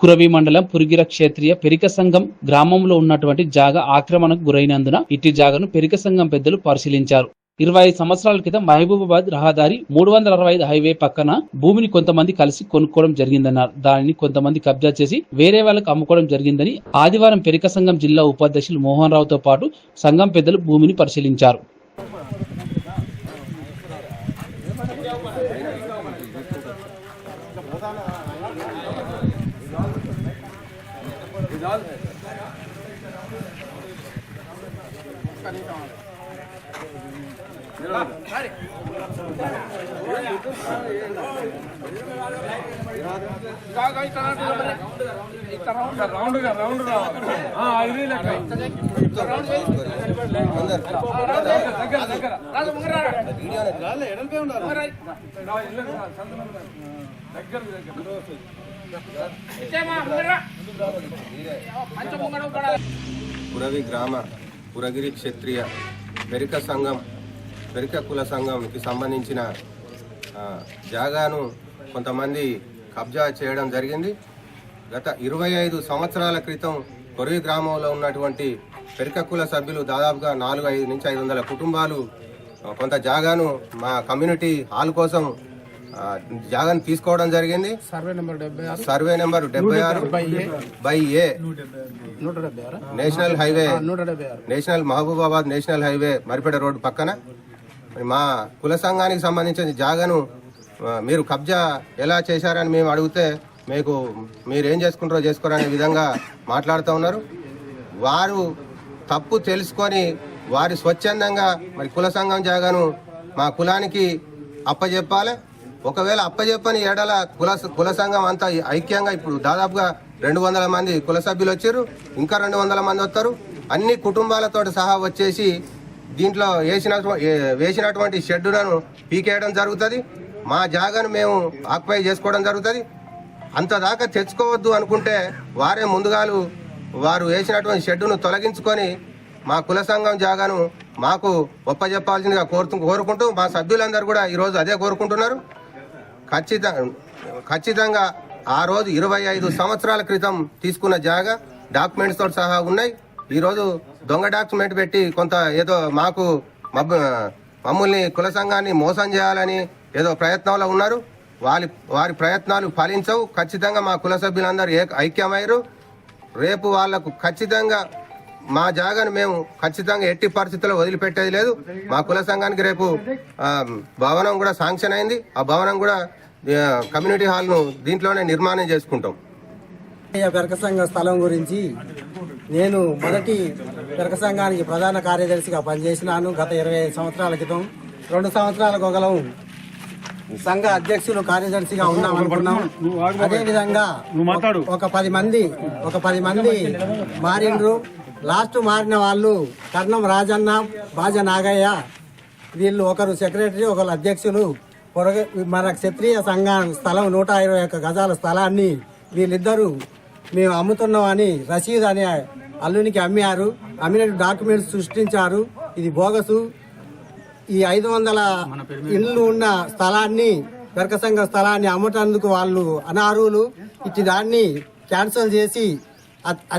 కురవి మండలం పురిగిర క్షేత్రీయ పెరిక సంఘం గ్రామంలో ఉన్నటువంటి జాగా ఆక్రమణకు గురైనందున ఇట్టి జాగను పెరిక సంఘం పెద్దలు పరిశీలించారు. ఇరవై ఐదు సంవత్సరాల క్రితం మహబూబాబాద్ రహదారి మూడు వందల అరవై ఐదు హైవే పక్కన భూమిని కొంతమంది కలిసి కొనుక్కోవడం జరిగిందన్నారు. దానిని కొంతమంది కబ్జా చేసి వేరే వాళ్ళకు అమ్ముకోవడం జరిగిందని ఆదివారం పెరిక సంఘం జిల్లా ఉపాధ్యక్షులు మోహన్ రావుతో పాటు సంఘం పెద్దలు భూమిని పరిశీలించారు. రౌండ్ రౌండ్ రావాలి దగ్గర దగ్గర పురవి గ్రామ పురగిరి క్షత్రియ బెరిక సంఘం బెరిక కుల సంఘంకి సంబంధించిన జాగాను కొంతమంది కబ్జా చేయడం జరిగింది. గత ఇరవై ఐదు సంవత్సరాల క్రితం కొరవి గ్రామంలో ఉన్నటువంటి పెరిక కుల సభ్యులు దాదాపుగా నాలుగు ఐదు నుంచి ఐదు వందల కుటుంబాలు కొంత జాగాను మా కమ్యూనిటీ హాల్ కోసం జాగాను తీసుకోవడం జరిగింది. సర్వే నెంబర్ డెబ్బై ఆరు. సర్వే నెంబర్ డెబ్బై ఆరు by A. National highway. National Mahabubabad national highway Maripeta road పక్కన. మరి మా కుల సంఘానికి సంబంధించిన జాగను మీరు కబ్జా ఎలా చేశారని మేము అడిగితే మీకు మీరు ఏం చేసుకుంటారో చేసుకోరు అనే విధంగా మాట్లాడుతూ ఉన్నారు. వారు తప్పు తెలుసుకొని వారి స్వచ్ఛందంగా మరి కుల సంఘం జాగాను మా కులానికి అప్పజెప్పాలి. ఒకవేళ అప్పజెప్పని ఏడల కుల కుల సంఘం అంతా ఐక్యంగా ఇప్పుడు దాదాపుగా రెండు వందల మంది కుల సభ్యులు వచ్చారు. ఇంకా రెండు వందల మంది వస్తారు. అన్ని కుటుంబాలతో సహా వచ్చేసి దీంట్లో వేసిన వేసినటువంటి షెడ్డులను పీకేయడం జరుగుతుంది. మా జాగాను మేము ఆక్యుపై చేసుకోవడం జరుగుతుంది. అంత దాకా తెచ్చుకోవద్దు అనుకుంటే వారే ముందుగాలు వారు వేసినటువంటి షెడ్డును తొలగించుకొని మా కుల సంఘం జాగాను మాకు ఒప్పజెప్పాల్సిందిగా కోరుతూ కోరుకుంటూ మా సభ్యులందరూ కూడా ఈరోజు అదే కోరుకుంటున్నారు. ఖచ్చితంగా ఖచ్చితంగా ఆ రోజు ఇరవై ఐదు సంవత్సరాల క్రితం తీసుకున్న జాగా డాక్యుమెంట్స్ తోటి సహా ఉన్నాయి. ఈరోజు దొంగ డాక్యుమెంట్ పెట్టి కొంత ఏదో మాకు మబ్బ- మమ్మల్ని కుల సంఘాన్ని మోసం చేయాలని ఏదో ప్రయత్నంలో ఉన్నారు. వారి వారి ప్రయత్నాలు ఫలించవు. ఖచ్చితంగా మా కుల సభ్యులందరూ ఏ ఐక్యమయ్యారు. రేపు వాళ్ళకు ఖచ్చితంగా మా జాగాను మేము ఖచ్చితంగా ఎట్టి పరిస్థితుల్లో వదిలిపెట్టేది లేదు. మా కుల సంఘానికి రేపు ఆ, భవనం కూడా శాంక్షన్ అయింది. ఆ భవనం కూడా కమ్యూనిటీ హాల్ను దీంట్లోనే నిర్మాణం చేసుకుంటాం. ఈ పెరక సంఘ స్థలం గురించి నేను మొదటి పెరక సంఘానికి ప్రధాన కార్యదర్శిగా పనిచేసినాను గత ఇరవై ఐదు సంవత్సరాల క్రితం. రెండు సంవత్సరాల గొగలం సంఘ అధ్యక్షులు కార్యదర్శిగా ఉన్నాం అనుకున్నాం అదే విధంగా ఒక పది మంది ఒక పది మంది మారిండ్రు. లాస్ట్ మారిన వాళ్ళు కర్ణం రాజన్న బాజ నాగయ్య వీళ్ళు ఒకరు సెక్రటరీ ఒకరు అధ్యక్షులు. పొరగ మన క్షత్రియ సంఘ స్థలం నూట ఇరవై ఒక్క గజాల స్థలాన్ని వీళ్ళిద్దరూ మేము అమ్ముతున్నామని రషీద్ అనే అల్లునికి అమ్మారు. అమ్మిన డాక్యుమెంట్స్ సృష్టించారు. ఇది బోగసు. ఈ ఐదు వందల ఇండ్లు ఉన్న స్థలాన్ని గర్క సంఘ స్థలాన్ని అమ్మటందుకు వాళ్ళు అనారులు. ఇట్టి దాన్ని క్యాన్సిల్ చేసి